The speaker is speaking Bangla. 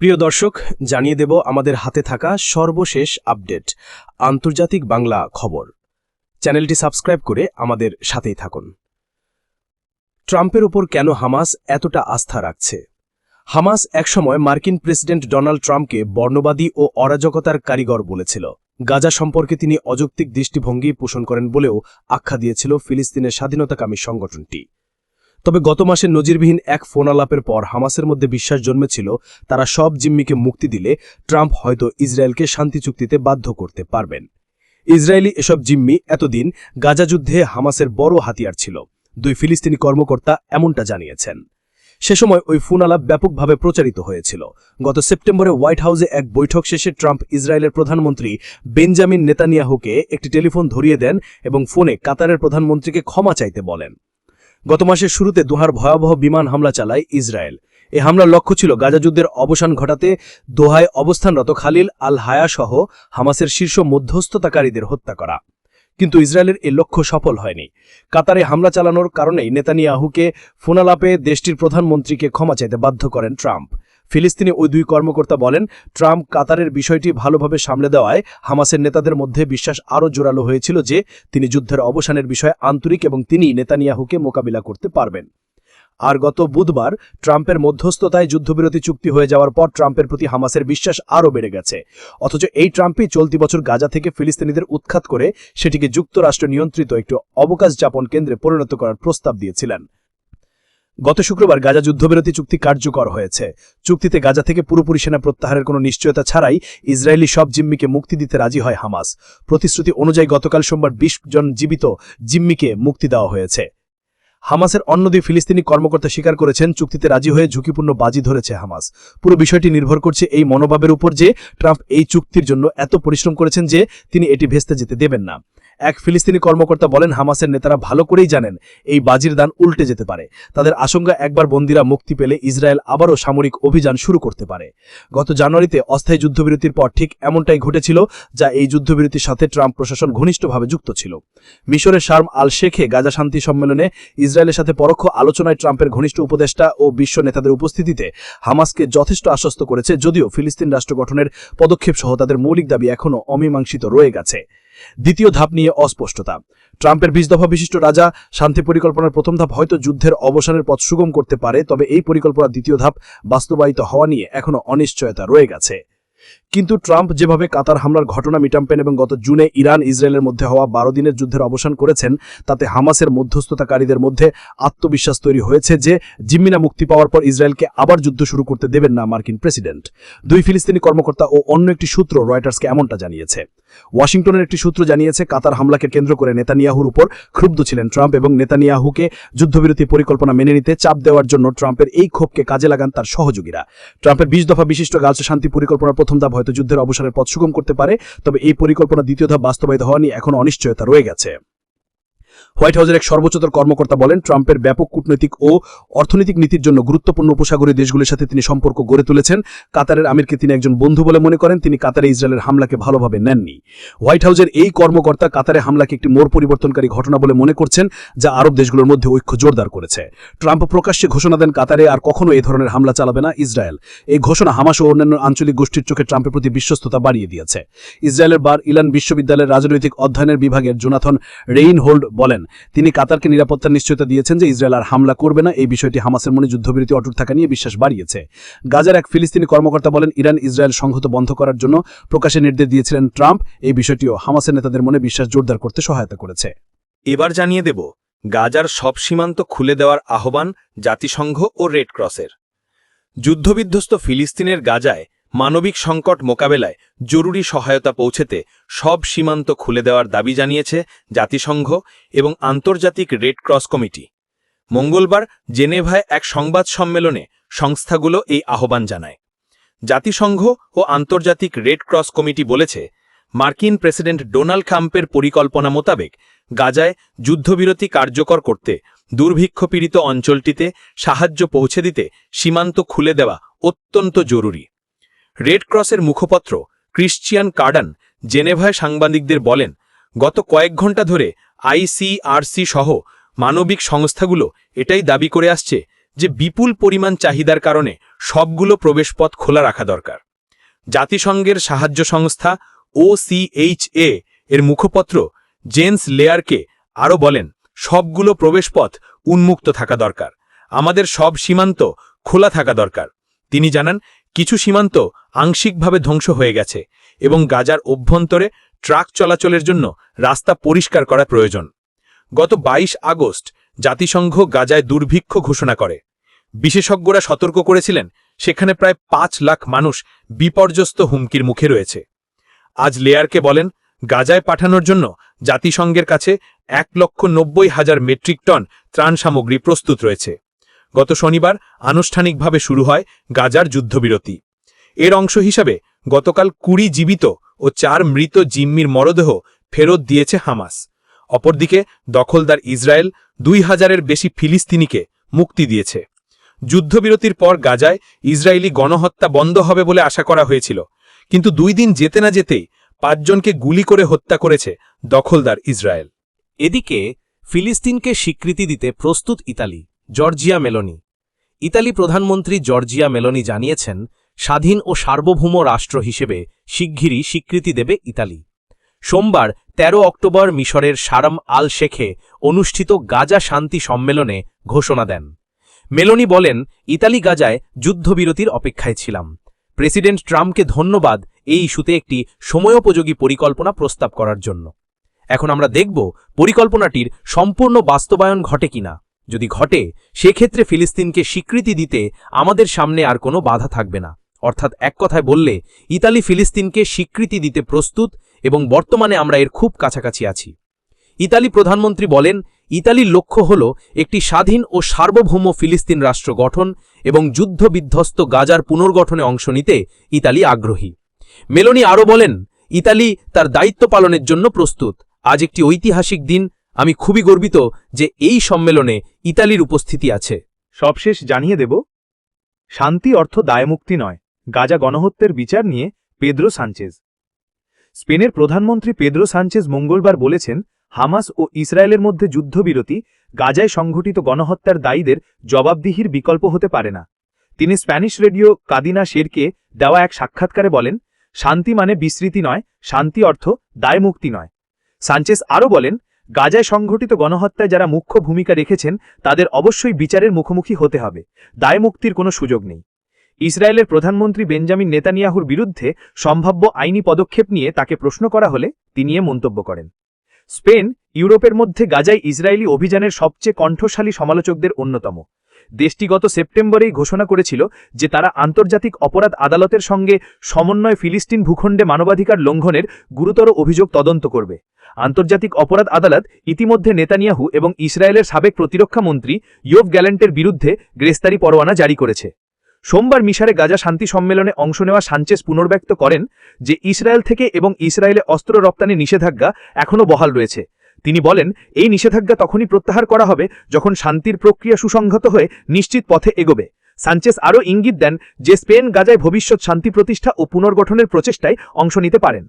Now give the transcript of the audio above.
প্রিয় দর্শক, জানিয়ে দেব আমাদের হাতে থাকা সর্বশেষ আপডেট, আন্তর্জাতিক বাংলা খবর। চ্যানেলটি সাবস্ক্রাইব করে আমাদের সাথেই থাকুন। ট্রাম্পের উপর কেন হামাস এতটা আস্থা রাখছে? হামাস একসময় মার্কিন প্রেসিডেন্ট ডোনাল্ড ট্রাম্পকে বর্ণবাদী ও অরাজকতার কারিগর বলেছিল। গাজা সম্পর্কে তিনি অযৌক্তিক দৃষ্টিভঙ্গি পোষণ করেন বলেও আখ্যা দিয়েছিল ফিলিস্তিনের স্বাধীনতাকামী সংগঠনটি। তবে গত মাসে নজিরবিহীন এক ফোন আলাপের পর হামাসের মধ্যে বিশ্বাস জন্মেছিল, তারা সব জিম্মিকে মুক্তি দিলে ট্রাম্প হয়তো ইসরায়েলকে শান্তি চুক্তিতে বাধ্য করতে পারবেন। ইসরায়েলি এসব জিম্মি এতদিন গাজা যুদ্ধে হামাসের বড় হাতিয়ার ছিল, দুই ফিলিস্তিনি কর্মকর্তা এমনটা জানিয়েছেন। সে সময় ওই ফোন আলাপ ব্যাপকভাবে প্রচারিত হয়েছিল। গত সেপ্টেম্বরে হোয়াইট হাউসে এক বৈঠক শেষে ট্রাম্প ইসরায়েলের প্রধানমন্ত্রী বেঞ্জামিন নেতানিয়াহুকে একটি টেলিফোন ধরিয়ে দেন এবং ফোনে কাতারের প্রধানমন্ত্রীকে ক্ষমা চাইতে বলেন। গত মাসের শুরুতে দোহার ভয়াবহ বিমান হামলা চালায় ইসরায়েল। এ হামলার লক্ষ্য ছিল গাজা যুদ্ধের অবসান ঘটাতে দোহায় অবস্থানরত খালিল আল হায়া সহ হামাসের শীর্ষ মধ্যস্থতাকারীদের হত্যা করা। কিন্তু ইসরায়েলের এ লক্ষ্য সফল হয়নি। কাতারে হামলা চালানোর কারণেই নেতানিয়াহুকে ফোনালাপে দেশটির প্রধানমন্ত্রীকে ক্ষমা চাইতে বাধ্য করেন ট্রাম্প। ফিলিস্তিনি ওই দুই কর্মকর্তা বলেন, ট্রাম্প কাতারের বিষয়টি ভালোভাবে সামলে দেওয়ায় হামাসের নেতাদের মধ্যে বিশ্বাস আরও জোরালো হয়েছিল যে তিনি যুদ্ধের অবসানের বিষয়ে আন্তরিক এবং তিনি নেতানিয়াহুকে মোকাবিলা করতে পারবেন। আর গত বুধবার ট্রাম্পের মধ্যস্থতায় যুদ্ধবিরতি চুক্তি হয়ে যাওয়ার পর ট্রাম্পের প্রতি হামাসের বিশ্বাস আরও বেড়ে গেছে। অথচ এই ট্রাম্পই চলতি বছর গাজা থেকে ফিলিস্তিনিদের উৎখাত করে সেটিকে যুক্তরাষ্ট্র নিয়ন্ত্রিত একটি অবকাশ যাপন কেন্দ্রে পরিণত করার প্রস্তাব দিয়েছিলেন। গত শুক্রবার গাজা যুদ্ধবিরতি চুক্তি কার্যকর হয়েছে। চুক্তিতে গাজা থেকে পুরোপুরি সেনা প্রত্যাহারের কোনো নিশ্চয়তা ছাড়াই ইসরায়েলি সব জিম্মিকে মুক্তি দিতে রাজি হয় হামাস। প্রতিশ্রুতি অনুযায়ী গতকাল সোমবার বিশ জন জীবিত জিম্মিকে মুক্তি দেওয়া হয়েছে। হামাসের অন্য দুই ফিলিস্তিনি কর্মকর্তা স্বীকার করেছেন, চুক্তিতে রাজি হয়ে ঝুঁকিপূর্ণ বাজি ধরেছে হামাস। পুরো বিষয়টি নির্ভর করছে এই মনোভাবের উপর যে ট্রাম্প এই চুক্তির জন্য এত পরিশ্রম করেছেন যে তিনি এটি ভেস্তে যেতে দেবেন না। এক ফিলিস্তিনি কর্মকর্তা বলেন, হামাসের নেতারা ভালো করেই জানেন এই বাজির দান উল্টে যেতে পারে। তাদের আশঙ্কা, একবার বন্দীরা মুক্তি পেলে ইসরায়েল আবারও সামরিক অভিযান শুরু করতে পারে। গত জানুয়ারিতে অস্থায়ী যুদ্ধবিরতির পর ঠিক এমনটাই ঘটেছিল, যা এই যুদ্ধবিরতির সাথে ট্রাম্প প্রশাসন ঘনিষ্ঠভাবে যুক্ত ছিল। মিশরের শার্ম আল শেখে গাজা শান্তি সম্মেলনে ইসরায়েলের সাথে পরোক্ষ আলোচনায় ট্রাম্পের ঘনিষ্ঠ উপদেষ্টা ও বিশ্ব নেতাদের উপস্থিতিতে হামাসকে যথেষ্ট আশ্বস্ত করেছে, যদিও ফিলিস্তিন রাষ্ট্র গঠনের পদক্ষেপ সহ তাদের মৌলিক দাবি এখনও অমীমাংসিত রয়ে গেছে। দ্বিতীয় ধাপ নিয়ে অস্পষ্টতা। ট্রাম্পের বিশ দফা বিশিষ্ট রাজা শান্তি পরিকল্পনার প্রথম ধাপ হয়তো যুদ্ধের অবসানের পথ সুগম করতে পারে, তবে এই পরিকল্পনার দ্বিতীয় ধাপ বাস্তবায়িত হওয়া নিয়ে এখনও অনিশ্চয়তা রয়ে গেছে। কিন্তু ট্রাম্প যেভাবে কাতার হামলার ঘটনা মিটাম্পেন এবং গত জুনে ইরান ইসরায়েলের মধ্যে হওয়া বারো দিনের যুদ্ধের অবসান করেছেন, তাতে হামাসের মধ্যস্থতাকারীদের মধ্যে আত্মবিশ্বাস তৈরি হয়েছে যে জিম্মিনা মুক্তি পাওয়ার পর ইসরায়েলকে আবার যুদ্ধ শুরু করতে দেবেন না মার্কিন প্রেসিডেন্ট। দুই ফিলিস্তিনি কর্মকর্তা ও অন্য একটি সূত্র রয়টার্সকে এমনটা জানিয়েছে। ওয়াশিংটনের একটি সূত্র জানিয়েছে, কাতার হামলাকে কেন্দ্র করে নেতানিয়াহুর উপর ক্ষুব্ধ ছিলেন ট্রাম্প এবং নেতানিয়াহুকে যুদ্ধবিরতি পরিকল্পনা মেনে নিতে চাপ দেওয়ার জন্য ট্রাম্পের এই ক্ষোভকে কাজে লাগান তার সহযোগীরা। ট্রাম্পের বিশ দফা বিশিষ্ট গালসা শান্তি পরিকল্পনার প্রথম ধাপ হয়তো যুদ্ধের অবসানের পথ সুগম করতে পারে, তবে এই পরিকল্পনা দ্বিতীয় ধাপ বাস্তবায়িত হওয়া নিয়ে এখন অনিশ্চয়তা রয়ে গেছে। হোয়াইট হাউসের এক সর্বোচ্চতর কর্মকর্তা বলেন, ট্রাম্পের ব্যাপক কূটনৈতিক ও অর্থনৈতিক নীতির জন্য গুরুত্বপূর্ণ উপসাগরীয় দেশগুলির সাথে তিনি সম্পর্ক গড়ে তুলেছেন। কাতারের আমিরকে তিনি একজন বন্ধু বলে মনে করেন, তিনি কাতারে ইসরায়েলের হামলাকে ভালোভাবে নেননি। হোয়াইট হাউসের এই কর্মকর্তা কাতারে হামলাকে একটি মোড় পরিবর্তনকারী ঘটনা বলে মনে করছেন, যা আরব দেশগুলোর মধ্যে ঐক্য জোরদার করেছে। ট্রাম্প প্রকাশ্যে ঘোষণা দেন, কাতারে আর কখনো এই ধরনের হামলা চালাবে না ইসরায়েল। এই ঘোষণা হামাস ও অন্যান্য আঞ্চলিক গোষ্ঠীর চোখে ট্রাম্পের প্রতি বিশ্বস্ততা বাড়িয়ে দিয়েছে। ইসরায়েলের বার ইলান বিশ্ববিদ্যালয়ের রাজনৈতিক অধ্যয়নের বিভাগের জোনাথন রেইনহোল্ড বলেন তিনি কাতারকে নিরাপত্তার নিশ্চয়তা দিয়েছেন যে ইসরায়েল আর হামলা করবে না। এই বিষয়টি হামাসের মনে যুদ্ধবিরতি, অটুট থাকা নিয়ে বিশ্বাস বাড়িয়েছে। গাজার এক ফিলিস্তিনি কর্মকর্তা বলেন, ইরান ইসরায়েল সংহত বন্ধ করার জন্য প্রকাশে নির্দেশ দিয়েছিলেন ট্রাম্প। এই বিষয়টিও হামাসের নেতাদের মনে বিশ্বাস জোরদার করতে সহায়তা করেছে। এবার জানিয়ে দেব, গাজার সব সীমান্ত খুলে দেওয়ার আহ্বান জাতিসংঘ ও রেড ক্রসের। যুদ্ধবিধ্বস্ত ফিলিস্তিনের গাজায় মানবিক সংকট মোকাবেলায় জরুরি সহায়তা পৌঁছেতে সব সীমান্ত খুলে দেওয়ার দাবি জানিয়েছে জাতিসংঘ এবং আন্তর্জাতিক রেড ক্রস কমিটি। মঙ্গলবার জেনেভায় এক সংবাদ সম্মেলনে সংস্থাগুলো এই আহ্বান জানায়। জাতিসংঘ ও আন্তর্জাতিক রেড ক্রস কমিটি বলেছে, মার্কিন প্রেসিডেন্ট ডোনাল্ড ট্রাম্পের পরিকল্পনা মোতাবেক গাজায় যুদ্ধবিরতি কার্যকর করতে দুর্ভিক্ষপীড়িত অঞ্চলটিতে সাহায্য পৌঁছে দিতে সীমান্ত খুলে দেওয়া অত্যন্ত জরুরি। রেড ক্রসের মুখপত্র ক্রিশ্চিয়ান কার্ডান জেনেভায় সাংবাদিকদের বলেন, গত কয়েক ঘণ্টা ধরে আইসিআরসি সহ মানবিক সংস্থাগুলো এটাই দাবি করে আসছে যে বিপুল পরিমাণ চাহিদার কারণে সবগুলো প্রবেশপথ খোলা রাখা দরকার। জাতিসংঘের সাহায্য সংস্থা ওসিএইচএ এর মুখপত্র জেন্স লেয়ারকে আরও বলেন, সবগুলো প্রবেশপথ উন্মুক্ত থাকা দরকার। আমাদের সব সীমান্ত খোলা থাকা দরকার। তিনি জানান কিছু সীমান্ত আংশিকভাবে ধ্বংস হয়ে গেছে এবং গাজার অভ্যন্তরে ট্রাক চলাচলের জন্য রাস্তা পরিষ্কার করা প্রয়োজন। গত ২২ আগস্ট জাতিসংঘ গাজায় দুর্ভিক্ষ ঘোষণা করে। বিশেষজ্ঞরা সতর্ক করেছিলেন, সেখানে প্রায় পাঁচ লাখ মানুষ বিপর্যস্ত হুমকির মুখে রয়েছে। আজ লেয়ারকে বলেন, গাজায় পাঠানোর জন্য জাতিসংঘের কাছে এক লক্ষ নব্বই হাজার মেট্রিক টন ত্রাণ সামগ্রী প্রস্তুত রয়েছে। গত শনিবার আনুষ্ঠানিকভাবে শুরু হয় গাজার যুদ্ধবিরতি। এর অংশ হিসাবে গতকাল কুড়ি জীবিত ও চার মৃত জিম্মির মরদেহ ফেরত দিয়েছে হামাস। অপরদিকে দখলদার ইসরায়েল দুই হাজারের বেশি ফিলিস্তিনিকে মুক্তি দিয়েছে। যুদ্ধবিরতির পর গাজায় ইসরায়েলি গণহত্যা বন্ধ হবে বলে আশা করা হয়েছিল, কিন্তু দুই দিন যেতে না যেতেই পাঁচজনকে গুলি করে হত্যা করেছে দখলদার ইসরায়েল। এদিকে ফিলিস্তিনকে স্বীকৃতি দিতে প্রস্তুত ইতালি। Giorgia Meloni. ইতালি প্রধানমন্ত্রী জর্জিয়া মেলোনি জানিয়েছেন, স্বাধীন ও সার্বভৌম রাষ্ট্র হিসেবে শিগগিরই স্বীকৃতি দেবে ইতালি। সোমবার ১৩ অক্টোবর মিশরের সারাম আল শেখে অনুষ্ঠিত গাজা শান্তি সম্মেলনে ঘোষণা দেন। মেলোনি বলেন, ইতালি গাজায় যুদ্ধবিরতির অপেক্ষায় ছিলাম। প্রেসিডেন্ট ট্রাম্পকে ধন্যবাদ এই ইস্যুতে একটি সময়োপযোগী পরিকল্পনা প্রস্তাব করার জন্য। এখন আমরা দেখব পরিকল্পনাটির সম্পূর্ণ বাস্তবায়ন ঘটে কিনা। যদি ঘটে, সেক্ষেত্রে ফিলিস্তিনকে স্বীকৃতি দিতে আমাদের সামনে আর কোনো বাধা থাকবে না। অর্থাৎ এক কথায় বললে, ইতালি ফিলিস্তিনকে স্বীকৃতি দিতে প্রস্তুত এবং বর্তমানে আমরা এর খুব কাছাকাছি আছি। ইতালি প্রধানমন্ত্রী বলেন, ইতালির লক্ষ্য হল একটি স্বাধীন ও সার্বভৌম ফিলিস্তিন রাষ্ট্র গঠন এবং যুদ্ধবিধ্বস্ত গাজার পুনর্গঠনে অংশ নিতে ইতালি আগ্রহী। মেলোনি আরও বলেন, ইতালি তার দায়িত্ব পালনের জন্য প্রস্তুত। আজ একটি ঐতিহাসিক দিন আমি খুবই গর্বিত যে এই সম্মেলনে ইতালির উপস্থিতি আছে। সবশেষ জানিয়ে দেব, শান্তি অর্থ দায়মুক্তি নয়, গাজা গণহত্যের বিচার নিয়ে পেদ্রো সানচেজ। স্পেনের প্রধানমন্ত্রী পেদ্রো সানচেজ মঙ্গলবার বলেছেন, হামাস ও ইসরায়েলের মধ্যে যুদ্ধবিরতি গাজায় সংঘটিত গণহত্যার দায়ীদের জবাবদিহির বিকল্প হতে পারে না। তিনি স্প্যানিশ রেডিও কাদিনা শেরকে দেওয়া এক সাক্ষাৎকারে বলেন, শান্তি মানে বিস্মৃতি নয়, শান্তি অর্থ দায়মুক্তি নয়। সানচেস আরও বলেন গাজায় সংঘটিত গণহত্যায় যারা মুখ্য ভূমিকা রেখেছেন, তাদের অবশ্যই বিচারের মুখোমুখি হতে হবে। দায়মুক্তির কোনো সুযোগ নেই। ইসরায়েলের প্রধানমন্ত্রী বেঞ্জামিন নেতানিয়াহুর বিরুদ্ধে সম্ভাব্য আইনি পদক্ষেপ নিয়ে তাকে প্রশ্ন করা হলে তিনি এ মন্তব্য করেন। স্পেন, ইউরোপের মধ্যে গাজায় ইসরায়েলি অভিযানের সবচেয়ে কণ্ঠশালী সমালোচকদের অন্যতম। দেশটি গত সেপ্টেম্বরেই ঘোষণা করেছিল যে তারা আন্তর্জাতিক অপরাধ আদালতের সঙ্গে সমন্বয় ফিলিস্তিন ভূখণ্ডে মানবাধিকার লঙ্ঘনের গুরুতর অভিযোগ তদন্ত করবে। আন্তর্জাতিক অপরাধ আদালত ইতিমধ্যে নেতানিয়াহু এবং ইসরায়েলের সাবেক প্রতিরক্ষা মন্ত্রী ইয়োভ গ্যালেন্টের বিরুদ্ধে গ্রেস্তারি পরোয়ানা জারি করেছে। সোমবার মিশারে গাজা শান্তি সম্মেলনে অংশ নেওয়া সানচেস পুনর্ব্যক্ত করেন যে ইসরায়েল থেকে এবং ইসরায়েলে অস্ত্র রপ্তানি নিষেধাজ্ঞা এখনও বহাল রয়েছে। তিনি বলেন, এই নিষেধাজ্ঞা তখনই প্রত্যাহার করা হবে যখন শান্তির প্রক্রিয়া সুসংহত হয়ে নিশ্চিত পথে এগোবে। সানচেস আরও ইঙ্গিত দেন যে স্পেন, গাজায় ভবিষ্যৎ শান্তি প্রতিষ্ঠা ও পুনর্গঠনের প্রচেষ্টায় অংশ নিতে পারেন।